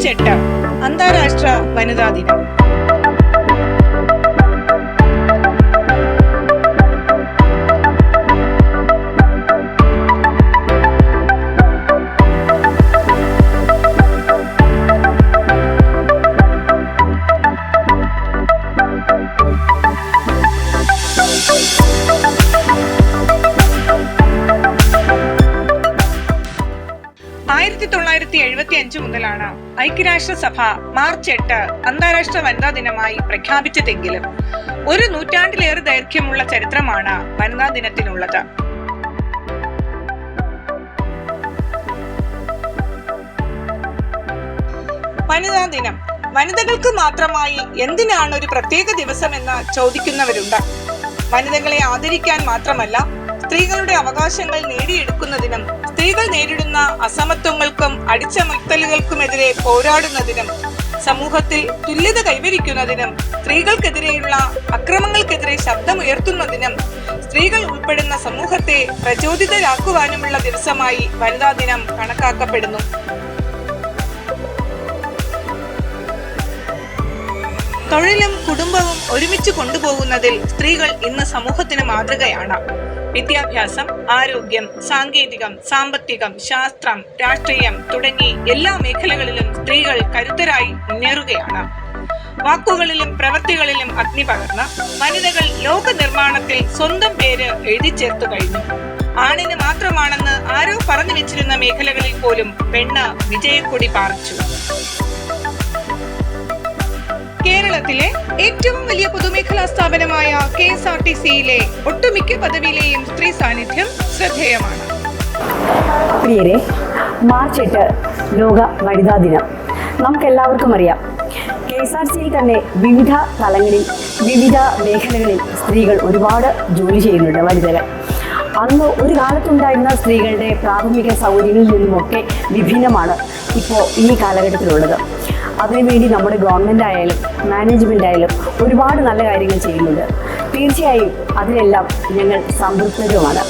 March അന്താരാഷ്ട്ര വനിതാ ദിനം. ആയിരത്തി തൊള്ളായിരത്തി എഴുപത്തി അഞ്ച് മുതലാണ് ഐക്യരാഷ്ട്രസഭ മാർച്ച് എട്ട് അന്താരാഷ്ട്ര വനിതാ ദിനമായി പ്രഖ്യാപിച്ചതെങ്കിലും ഒരു നൂറ്റാണ്ടിലേറെ ദൈർഘ്യമുള്ള ചരിത്രമാണ് വനിതാ ദിനത്തിനുള്ളത്. വനിതാ ദിനം. വനിതകൾക്ക് മാത്രമായി എന്തിനാണ് ഒരു പ്രത്യേക ദിവസം എന്ന് ചോദിക്കുന്നവരുണ്ട്. വനിതകളെ ആദരിക്കാൻ മാത്രമല്ല സ്ത്രീകളുടെ അവകാശങ്ങൾ നേടിയെടുക്കുന്നതിനും സ്ത്രീകൾ നേരിടുന്ന അസമത്വങ്ങൾക്കും അടിച്ചമർത്തലുകൾക്കുമെതിരെ പോരാടുന്നതിനും സമൂഹത്തിൽ തുല്യത കൈവരിക്കുന്നതിനും സ്ത്രീകൾക്കെതിരെയുള്ള അക്രമങ്ങൾക്കെതിരെ ശബ്ദമുയർത്തുന്നതിനും സ്ത്രീകൾ ഉൾപ്പെടുന്ന സമൂഹത്തെ പ്രചോദിതരാക്കുവാനുമുള്ള ദിവസമായി വനിതാ ദിനം കണക്കാക്കപ്പെടുന്നു. തൊഴിലും കുടുംബവും ഒരുമിച്ച് കൊണ്ടുപോകുന്നതിൽ സ്ത്രീകൾ ഇന്ന് സമൂഹത്തിന് മാതൃകയാണ്. വിദ്യാഭ്യാസം ആരോഗ്യം സാങ്കേതികം സാമ്പത്തികം ശാസ്ത്രം രാഷ്ട്രീയം തുടങ്ങി എല്ലാ മേഖലകളിലും സ്ത്രീകൾ കരുത്തരായി മുന്നേറുകയാണ്. വാക്കുകളിലും പ്രവൃത്തികളിലും അഗ്നി പകർന്ന് വനിതകൾ ലോക നിർമ്മാണത്തിൽ സ്വന്തം പേര് എഴുതി ചേർത്തു കഴിഞ്ഞു. ആണിന് മാത്രമാണെന്ന് ആരോ പറഞ്ഞു വെച്ചിരുന്ന മേഖലകളിൽ പോലും പെണ്ണ് വിജയക്കൊടി പാറിച്ചു. കേരളത്തിലെ ഏറ്റവും വലിയ പൊതുമേഖലാ സ്ഥാപനമായ കെ എസ് ആർ ടി സിയിലെ ഒട്ടുമിക്ക പദവിയിലെയും സ്ത്രീ സാന്നിധ്യം ശ്രദ്ധേയമാണ്. പ്രിയരെ മാർച്ച് എട്ട് ലോക വനിതാ ദിനം. നമുക്കെല്ലാവർക്കും അറിയാം. കെ എസ് ആർ സിയിൽ തന്നെ വിവിധ തലങ്ങളിൽ വിവിധ മേഖലകളിൽ സ്ത്രീകൾ ഒരുപാട് ജോലി ചെയ്യുന്നുണ്ട് വനിതകൾ. അന്ന് ഒരു കാലത്തുണ്ടായിരുന്ന സ്ത്രീകളുടെ പ്രാഥമിക സൗകര്യങ്ങളിൽ നിന്നുമൊക്കെ വിഭിന്നമാണ് ഇപ്പോൾ ഈ കാലഘട്ടത്തിലുള്ളത്. അതിനുവേണ്ടി നമ്മുടെ ഗവൺമെന്റ് ആയാലും മാനേജ്മെന്റ് ആയാലും ഒരുപാട് നല്ല കാര്യങ്ങൾ ചെയ്യുന്നുണ്ട്. തീർച്ചയായും അതിനെല്ലാം ഞങ്ങൾ സംതൃപ്തരുമാണ്.